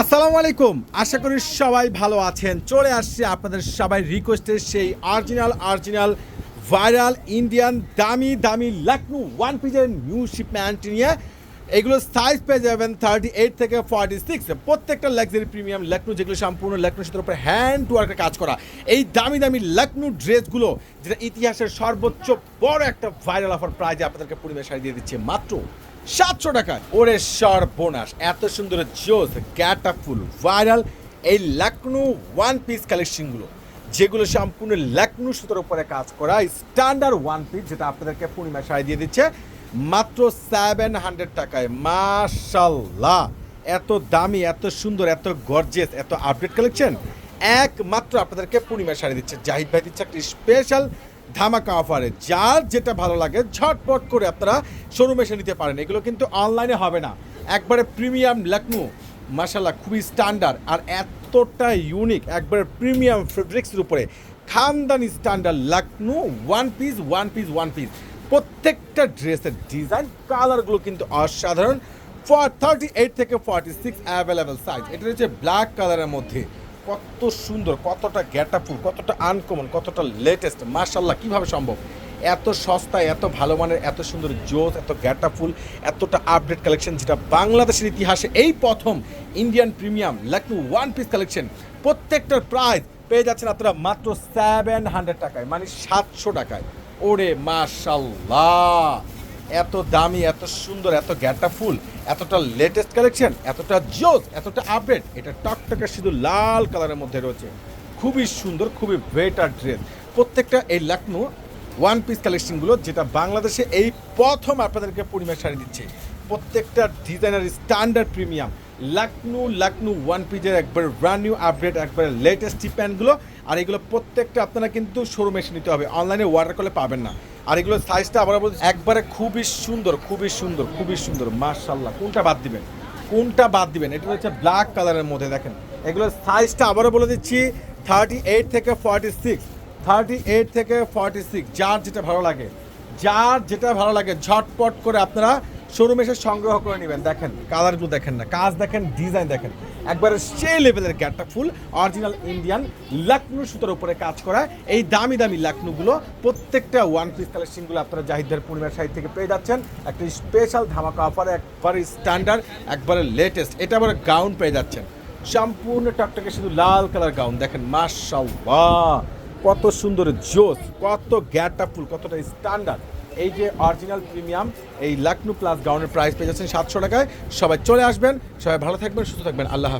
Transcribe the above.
আসসালামু আলাইকুম। আশা করি সবাই ভালো আছেন। চলে আসছে আপনাদের সবাই রিকোয়েস্টের সেই অরিজিনাল অরিজিনাল ভাইরাল ইন্ডিয়ান দামি দামি লাকনু ওয়ান পিজের নিউ শিপম্যান্ট নিয়ে। এগুলো সাইজ পেয়ে যাবেন থার্টি এইট থেকে ফর্টি সিক্স প্রত্যেকটা লাক্সারি প্রিমিয়াম লখনউ যেগুলো সম্পূর্ণ লখনউ সেটার উপরে হ্যান্ড ওয়ার্কের কাজ করা। এই দামি দামি লখনউ ড্রেসগুলো যেটা ইতিহাসের সর্বোচ্চ বড় একটা ভাইরাল অফার প্রাইজে আপনাদেরকে পরিবেশ দিয়ে দিচ্ছে। মাত্র সাতশো টাকায়। ওরে সর্বনাশ, এত সুন্দর জোস গ্যাটা ফুল, ভাইরাল এই লখনউ ওয়ান পিস কালেকশনগুলো যেগুলো সম্পূর্ণ লখনউ সুতোর উপরে কাজ করা স্ট্যান্ডার্ড ওয়ান পিস যেটা আপনাদেরকে পূর্ণিমা সারিয়ে দিয়ে দিচ্ছে, মাত্র সেভেন হান্ড্রেড টাকায়। মাশাল্লাহ, এত দামি, এত সুন্দর, এত গর্জেস এত আপডেট কালেকশন একমাত্র আপনাদেরকে পূর্ণিমা সারিয়ে দিচ্ছে জাহিদ ভাই, দিচ্ছে একটি স্পেশাল ধামাকা অফারে, যার যেটা ভালো লাগে, ঝটপট করে আপনারা শোরুমে এসে নিতে পারেন। এগুলো কিন্তু অনলাইনে হবে না। একবারে প্রিমিয়াম লখনউ মাসাল্লাহ খুবই স্ট্যান্ডার্ড আর এতটা ইউনিক একবারে প্রিমিয়াম ফেব্রিক্সের উপরে। খানদানি standard Lucknow one piece one piece one piece প্রত্যেকটা ড্রেসের ডিজাইন কালারগুলো কিন্তু অসাধারণ। ফর থার্টি এইট থেকে ফর্টি সিক্স অ্যাভেলেবেল সাইজ এটা হচ্ছে ব্ল্যাক কালারের মধ্যে। কত সুন্দর, কতটা গ্যাটাফুল, কতটা আনকমন কতটা লেটেস্ট মার্শাল্লাহ কীভাবে সম্ভব? এত সস্তায় এত ভালো মানের, এত সুন্দর জোস, এত গ্যাটাফুল, এতটা আপডেট কালেকশন যেটা বাংলাদেশের ইতিহাসে এই প্রথম Indian premium Lucknow one piece collection প্রত্যেকটার প্রাইস পেয়ে যাচ্ছেন আপনারা মাত্র সেভেন হান্ড্রেড টাকায় মানে সাতশো টাকায়। ওরে মাশাল্লাহ এত দামি, এত সুন্দর, এত গ্যাটা ফুল, এতটা লেটেস্ট কালেকশন এতটা জোস, এতটা আপডেট এটা টকটকে শুধু লাল কালারের মধ্যে রয়েছে। খুবই সুন্দর, খুবই বেটার ড্রেস প্রত্যেকটা এই লখনউ ওয়ান পিস কালেকশনগুলো যেটা বাংলাদেশে এই প্রথম আপনাদেরকে পরিমাণ শাড়ি দিচ্ছে। প্রত্যেকটা designer standard premium Lucknow Lucknow one পিজের একবার ব্র্যান্ড নিউ আপডেট একবার লেটেস্ট প্যান্টগুলো আর এগুলো প্রত্যেকটা আপনারা কিন্তু শোরুমে এসে নিতে হবে। অনলাইনে অর্ডার করলে পাবেন না। আর এগুলোর সাইজটা আমরা বলছি একবারে খুবই সুন্দর খুবই সুন্দর খুবই সুন্দর। মার্শাল্লাহ কোনটা বাদ দিবেন? কোনটা বাদ দিবেন? এটা হচ্ছে ব্ল্যাক কালারের মধ্যে দেখেন। এগুলোর সাইজটা আবারও বলে দিচ্ছি থার্টি এইট থেকে ফর্টি সিক্স থার্টি এইট থেকে ফর্টি সিক্স যার যেটা ভালো লাগে, যার যেটা ভালো লাগে, ঝটপট করে আপনারা শোরুমে এসে সংগ্রহ করে নেবেন। দেখেন কালারগুলো দেখেন না, কাজ দেখেন ডিজাইন দেখেন। একবারে সেই লেভেলের গ্যাটটা ফুল অরিজিনাল ইন্ডিয়ান লাকনু সুতোর উপরে কাজ করা। এই দামি দামি লাকনুগুলো প্রত্যেকটা ওয়ান পিস কালেকশনগুলো আপনারা জাহিদের পূর্ণিমার সাইড থেকে পেয়ে যাচ্ছেন। একটা স্পেশাল ধামাকা অফার একবারে স্ট্যান্ডার্ড একবারে লেটেস্ট এটা আবার গাউন পেয়ে যাচ্ছেন। সম্পূর্ণ টকটকে শুধু লাল কালার গাউন দেখেন মাশাল্লাহ কত সুন্দর জোস, কত গ্যাটটা ফুল কতটা স্ট্যান্ডার্ড এই যে অরিজিনাল প্রিমিয়াম এই লাকনু প্লাস গাউনের প্রাইস পেয়ে যাচ্ছেন সাতশো টাকায়। সবাই চলে আসবেন, সবাই ভালো থাকবেন, সুস্থ থাকবেন। আল্লাহ